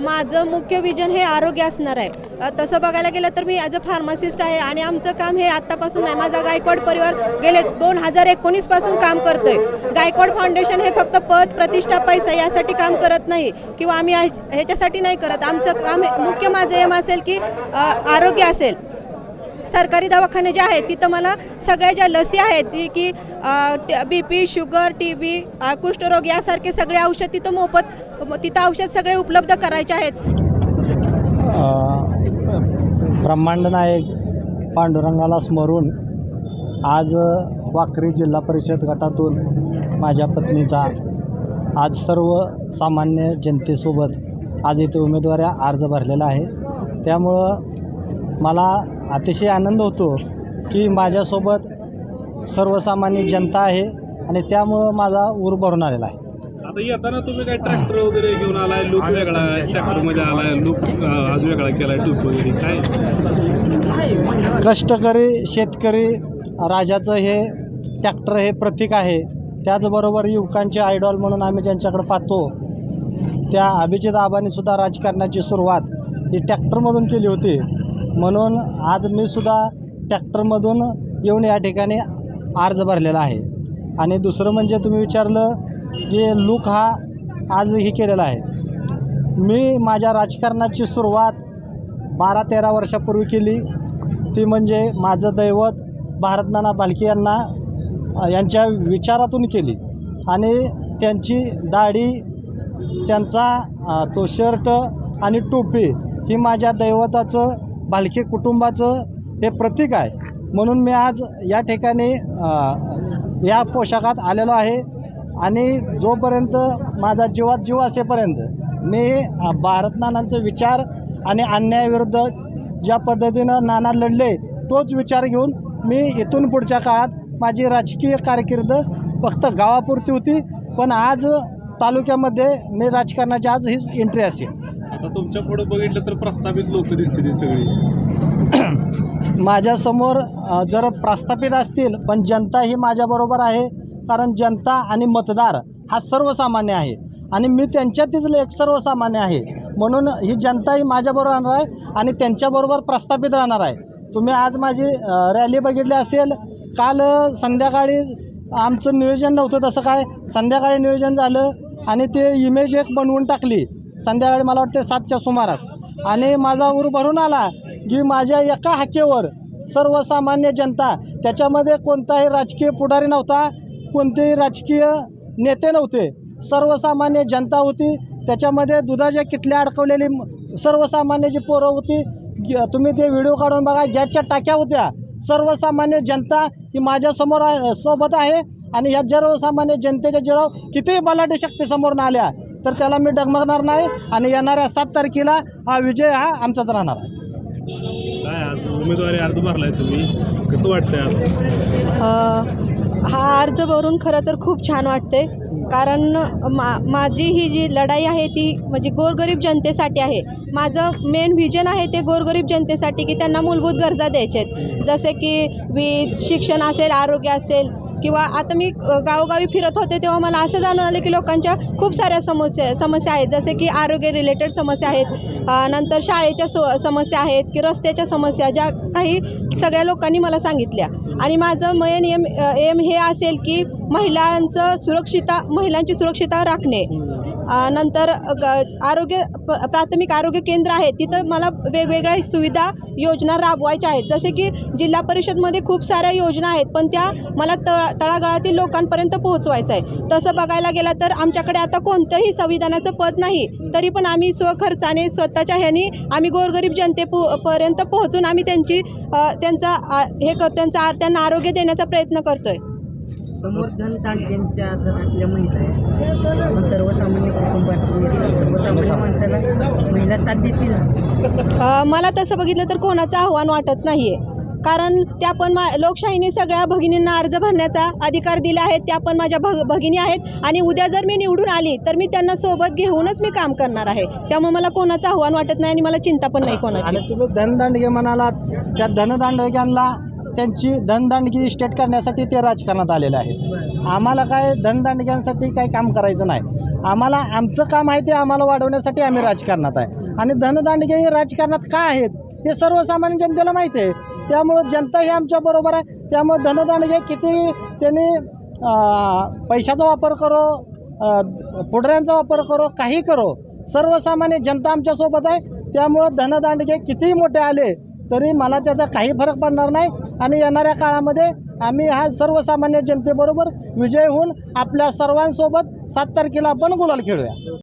माझं मुख्य विजन हे आरोग्य असणार आहे. तसं बघायला गेलं तर मी ॲज अ फार्मासिस्ट आहे आणि आमचं काम हे आत्तापासून नाही. माझा गायकवाड परिवार गेले दोन हजार एकोणीसपासून काम करतोय. गायकवाड फाउंडेशन हे फक्त पद प्रतिष्ठा पैसा यासाठी काम करत नाही किंवा आम्ही ह्याच्यासाठी नाही करत. आमचं काम मुख्य माझं एम असेल की आरोग्य असेल. सरकारी दवाखाने जे आहेत तिथं मला सगळ्या ज्या लसी आहेत जी की B P sugar T B कुष्ठरोग यासारखे सगळे औषध तिथं मोफत तिथं औषध सगळे उपलब्ध करायचे आहेत. ब्रह्मांड नायक पांडुरंगाला स्मरून आज वाकरी जिल्हा परिषद गटातून माझ्या पत्नीचा आज सर्व सामान्य जनतेसोबत आज इथे उमेदवारी अर्ज भरलेला आहे. त्यामुळं मला अतिशय आनंद होतो की माझ्यासोबत सर्वसामान्य जनता आहे आणि त्यामुळं माझा ऊर भरून आलेला आहे. आता येताना तुम्ही काय ट्रॅक्टर वगैरे घेऊन आलाय? लुक वेगळा ट्रॅक्टरमध्ये आलाय लुक आज वेगळा केलाय टूप वगैरे काय? कष्टकरी शेतकरी राजाचं हे ट्रॅक्टर हे प्रतीक आहे. त्याचबरोबर युवकांचे आयडॉल म्हणून आम्ही ज्यांच्याकडे पाहतो त्या अभिजित आबांनी सुद्धा राजकारणाची सुरुवात ही ट्रॅक्टरमधून केली होती. म्हणून आज मी सुद्धा टॅक्टरमधून येऊन या ठिकाणी अर्ज भरलेला आहे. आणि दुसरं म्हणजे तुम्ही विचारलं की लूक हा आजही केलेला आहे. मी माझ्या राजकारणाची सुरुवात बारा तेरा वर्षापूर्वी केली. ती म्हणजे माझं दैवत भारतनाना भालके यांना यांच्या विचारातून केली. आणि त्यांची दाढी त्यांचा तो शर्ट आणि टोपी ही माझ्या दैवताचं भालके कुटुंबाचं हे प्रतीक आहे. म्हणून मी आज या ठिकाणी या पोशाखात आलेलो आहे आणि जोपर्यंत माझा जीवात जीव असेपर्यंत मी भारत नानांचा विचार आणि अन्यायाविरुद्ध ज्या पद्धतीनं नाना लढले तोच विचार घेऊन मी इथून पुढच्या काळात माझी राजकीय कारकीर्द फक्त गावापुरती होती. पण आज तालुक्यामध्ये मी राजकारणाची आज ही एंट्री असेल. तुमच्यापुढे बघितलं तर प्रस्थापित लोक दिसतील सगळी. माझ्यासमोर जर प्रस्थापित असतील पण जनता ही माझ्याबरोबर आहे कारण जनता आणि मतदार हा सर्वसामान्य आहे. आणि मी त्यांच्यातीच एक सर्वसामान्य आहे. म्हणून ही जनता ही माझ्याबरोबर राहणार आहे आणि त्यांच्याबरोबर प्रस्थापित राहणार आहे. तुम्ही आज माझी रॅली बघितली असेल काल संध्याकाळी आमचं नियोजन नव्हतं तसं काय. संध्याकाळी नियोजन झालं आणि ते इमेज एक बनवून टाकली. संध्याकाळी मला वाटते सातच्या सुमारास. आणि माझा उर भरून आला की माझ्या एका हाकेवर सर्वसामान्य जनता त्याच्यामध्ये कोणताही राजकीय पुढारी नव्हता कोणतेही राजकीय नेते नव्हते. सर्वसामान्य जनता होती. त्याच्यामध्ये दुधाच्या किटल्या अडकवलेली सर्वसामान्य जी पोरं होती ग- तुम्ही ते व्हिडिओ काढून बघा गॅसच्या टाक्या होत्या. सर्वसामान्य जनता ही माझ्यासमोर आहे- सोबत आहे. आणि ह्या सर्वसामान्य जनतेच्या जिराव कितीही बलाढ्य शक्ती समोर आल्या तर त्याला मी डगमगणार नाही आणि येणाऱ्या सात तारखेला हा विजय हा आमचाच राहणार आहे. काय आज उमेदवारी अर्ज भरलाय तुम्ही? कसं वाटतंय आज? अ, हा अर्ज भरून खरं तर खूप छान वाटते कारण मा माझी ही जी लढाई आहे ती म्हणजे गोरगरीब जनतेसाठी आहे. माझं मेन व्हिजन आहे ते गोरगरीब जनतेसाठी की त्यांना मूलभूत गरजा द्यायच्या आहेत. जसे की वीज शिक्षण असेल आरोग्य असेल किंवा आता मी गावोगावी फिरत होते तेव्हा मला असं जाणून आलं की लोकांच्या खूप साऱ्या समस्या समस्या आहेत. जसे की आरोग्य रिलेटेड समस्या आहेत नंतर शाळेच्या सो समस्या आहेत की रस्त्याच्या समस्या ज्या काही सगळ्या लोकांनी मला सांगितल्या. आणि माझं मेन एम एम हे असेल की महिलांचं सुरक्षिता महिलांची सुरक्षिता राखणे. नंतर ग- आरोग्य प- प्राथमिक आरोग्य केंद्र आहे. तिथं मला वेगवेगळ्या सुविधा योजना राबवायच्या आहेत. जसे की जिल्हा परिषदमध्ये खूप साऱ्या योजना आहेत पण त्या मला तळ तळागाळातील लोकांपर्यंत पोहोचवायचं आहे. तसं बघायला गेलं तर आमच्याकडे आता कोणतंही संविधानाचं पद नाही तरी पण आम्ही स्वखर्चाने स्वतःच्या ह्यानी आम्ही गोरगरीब जनते पो पर्यंत पोहोचून आम्ही त्यांची त्यांचा हे करतो त्यांचा त्यांना आरोग्य देण्याचा प्रयत्न करतोय. समोर धन घरातल्या महिला आहेत आपण सर्वसामान्य कुटुंबातून येतात. सर्वसामान्य साथ देतील अ, मला तसं बघितलं तर कोणाचं आव्हान वाटत नाही आहे कारण त्या पण मा लोकशाहीने सगळ्या भगिनींना अर्ज भरण्याचा अधिकार दिला आहे त्या पण माझ्या भग भगिनी आहेत. आणि उद्या जर मी निवडून आली तर मी त्यांना सोबत घेऊनच मी काम करणार आहे. त्यामुळे मला कोणाचं आव्हान वाटत नाही आणि मला चिंता पण नाही कोणाची. आणि तुम्ही धनदांडगे म्हणालात. त्या धनदांडग्यांना त्यांची धनदांडगी इस्टेट करण्यासाठी ते राजकारणात आलेले आहेत. आम्हाला काय धनदांडग्यांसाठी काही काम करायचं नाही. आम्हाला आमचं काम आहे ते आम्हाला वाढवण्यासाठी आम्ही राजकारणात आहे. आणि धनदांडगे हे राजकारणात का आहेत हे सर्वसामान्य जनतेला माहिती आहे. त्यामुळं जनता ही आमच्याबरोबर आहे. त्यामुळं धनदांडगे किती त्यांनी पैशाचा वापर करो पुढऱ्यांचा वापर करो काही करो. सर्वसामान्य जनता आमच्यासोबत आहे. त्यामुळं धनदांडगे कितीही मोठे आले तरी मला त्याचा काही फरक पडणार नाही. आणि येणाऱ्या काळामध्ये आम्ही हा सर्वसामान्य जनतेबरोबर विजय होऊन आपल्या सर्वांसोबत सात तारखेला आपण गुलाल खेळूया.